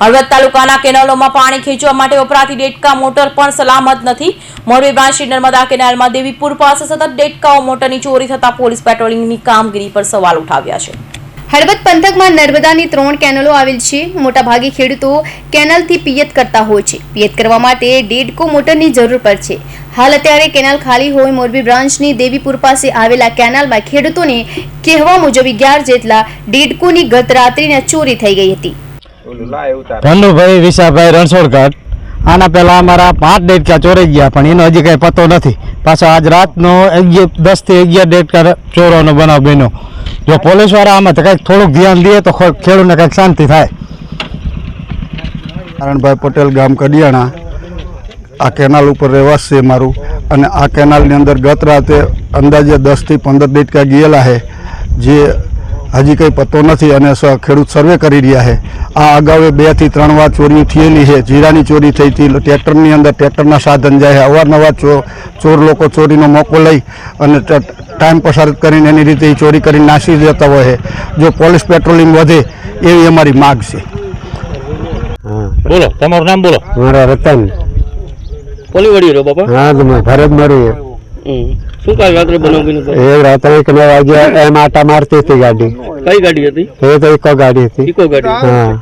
હળવદ તાલુકાના કેનાલોમાં પાણી ખેંચવા માટે વપરાતી ડેટકા મોટર પણ સલામત નથી. મોરબી બ્રાન્ચની નર્મદા કેનાલમાં દેવીપુર પાસે સતત ડેટકાઓ મોટરની ચોરી થતા પોલીસ પેટ્રોલિંગની કામગીરી પર સવાલ ઉઠાવ્યા છે. હળવદ પંથકમાં નર્મદાની ત્રણ કેનલો આવેલ છે. મોટાભાગે ખેડૂતો કેનલથી પિયત કરતા હોય છે. પિયત કરવા માટે ડેડકો મોટરની જરૂર પડે છે. હાલ અત્યારે કેનાલ ખાલી હોય મોરબી બ્રાન્ચની દેવીપુર પાસે આવેલા કેનાલમાં ખેડૂતોને કહેવા મુજબ અગિયાર જેટલા ડેડકોની ગત રાત્રિના ચોરી થઈ ગઈ હતી. ભંડુભાઈ વિશાભાઈ રણછોડગઢ આના પહેલા અમારા પાંચ ડેટકા ચોરાઈ ગયા પણ એનો હજી કઈ પતો નથી. પાછો આજ રાતનો અગિયાર દસથી અગિયાર ડેટકા ચોરોનો બનાવ બન્યો. જો પોલીસવાળા આમાં તો કંઈક થોડુંક ધ્યાન દે તો ખેડૂતને કંઈક શાંતિ થાય. નારાયણભાઈ પટેલ ગામ કડિયાણા. આ કેનાલ ઉપર રહેવાસ છે મારું. અને આ કેનાલની અંદર ગત રાતે અંદાજે દસથી પંદર ડેટકા ગયેલા છે. જે હજી કંઈ પત્તો નથી અને સ- ખેડૂત સર્વે કરી રહ્યા છે. આ અગાઉ બેથી ત્રણ વાર ચોરીઓ થયેલી છે. જીરાની ચોરી થઈ હતી ટ્રેક્ટરની અંદર ટ્રેક્ટરના સાધન જાય છે અવારનવાર ચોર લોકો ચોરીનો મોકો લઈ અને ટાઈમ પસાર કરીને એની રીતે ચોરી કરીને નાસી જતા હોય છે. જો પોલીસ પેટ્રોલિંગ વધે એવી અમારી માગ છે. બોલો તમારું નામ બોલો. મારા રતન. પોલી વડી રહ્યો બાપા? હા તમે ભરત મરી. શું કાલ રાત્રે બનાવ એ રાત્રે એક બે વાગ્યા એમ આટા મારતી હતી ગાડી. કઈ ગાડી હતી? એ તો એક ગાડી હતી. ઇકો ગાડી હા.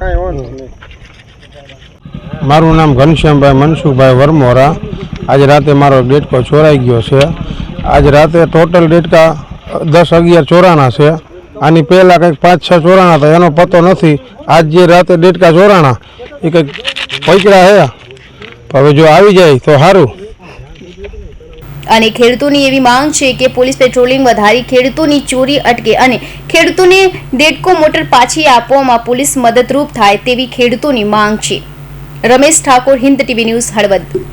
મારું નામ ઘનશ્યામભાઈ મનસુખભાઈ વરમોરા. આજે રાતે મારો ડેટકો ચોરાઈ ગયો છે. આજ રાતે ટોટલ ડેટકા દસ અગિયાર ચોરાણા છે. આની પહેલાં કંઈક પાંચ છ ચોરાણા હતા. એનો પતો નથી. આજ જે રાતે ડેટકા ચોરાણા એ કંઈક પૈકડા હે. હવે જો આવી જાય તો સારું અને ખેડૂતોની એવી માંગ છે કે પોલીસ પેટ્રોલિંગ વધારી ખેડૂતોની ચોરી અટકે અને ખેડૂતોને દેડકો મોટર પાછી આપવામાં પોલીસ મદદરૂપ થાય તેવી ખેડૂતોની માંગ છે. Ramesh Thakor, Hind TV news Halvad.